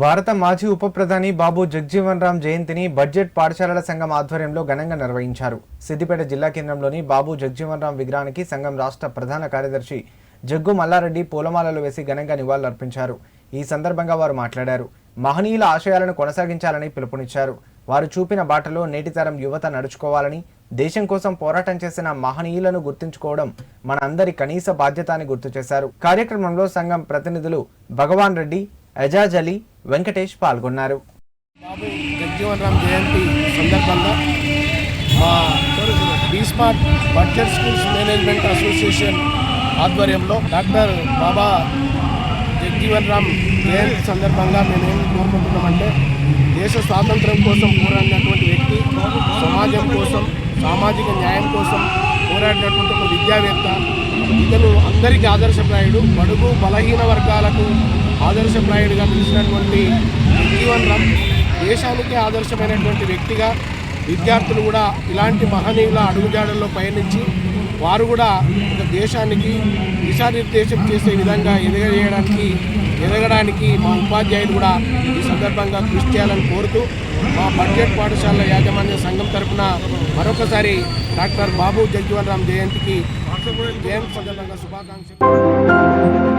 భారత మాజీ ఉప ప్రధాని బాబు జగ్జీవన్ రామ్ జయంతిని బడ్జెట్ పాఠశాలల సంఘం ఆధ్వర్యంలో ఘనంగా నిర్వహించారు. సిద్దిపేట జిల్లా కేంద్రంలోని బాబు జగ్జీవన్ రామ్ విగ్రహానికి సంఘం రాష్ట్ర ప్రధాన కార్యదర్శి జగ్గు మల్లారెడ్డి పూలమాలలు వేసి ఘనంగా నివాళులర్పించారు. ఈ సందర్భంగా వారు మాట్లాడారు. మహనీయుల ఆశయాలను కొనసాగించాలని పిలుపునిచ్చారు. వారు చూపిన బాటలో నేటితరం యువత నడుచుకోవాలని దేశం కోసం పోరాటం చేసిన మహనీయులను గుర్తుంచుకోవడం మనందరి కనీస బాధ్యత అని గుర్తు చేశారు. కార్యక్రమంలో సంఘం ప్రతినిధులు భగవాన్ రెడ్డి ఎజాజ్ అలీ వెంకటేష్ పాల్గొన్నారు. బాబు జగ్జీవన్ రామ్ జయంతి సందర్భంగా మా బడ్జెట్ స్కూల్స్ మేనేజ్మెంట్ అసోసియేషన్ ఆధ్వర్యంలో డాక్టర్ బాబా జగ్జీవన్ రామ్ జయంతి సందర్భంగా మేము ఏం కోరుకుంటున్నామంటే దేశ స్వాతంత్రం కోసం పోరాడినటువంటి వ్యక్తి సమాజం కోసం సామాజిక న్యాయం కోసం పోరాడినటువంటి ఒక విద్యావేత్త ఇతను అందరికీ ఆదర్శప్రాయుడు బడుగు బలహీన వర్గాలకు ఆదర్శప్రాయుడిగా పిలిచినటువంటి జగ్జీవన్ రామ్ దేశానికి ఆదర్శమైనటువంటి వ్యక్తిగా విద్యార్థులు కూడా ఇలాంటి మహనీయుల అడుగుజాడల్లో పయనించి వారు కూడా ఒక దేశానికి దిశానిర్దేశం చేసే విధంగా ఎదగజేయడానికి ఎదగడానికి మా ఉపాధ్యాయులు కూడా ఈ సందర్భంగా కృషి చేయాలని కోరుతూ మా బడ్జెట్ పాఠశాల యాజమాన్య సంఘం తరఫున మరొకసారి డాక్టర్ బాబు జగ్జీవన్ రామ్ జయంతికి జయంతి సందర్భంగా శుభాకాంక్షలు.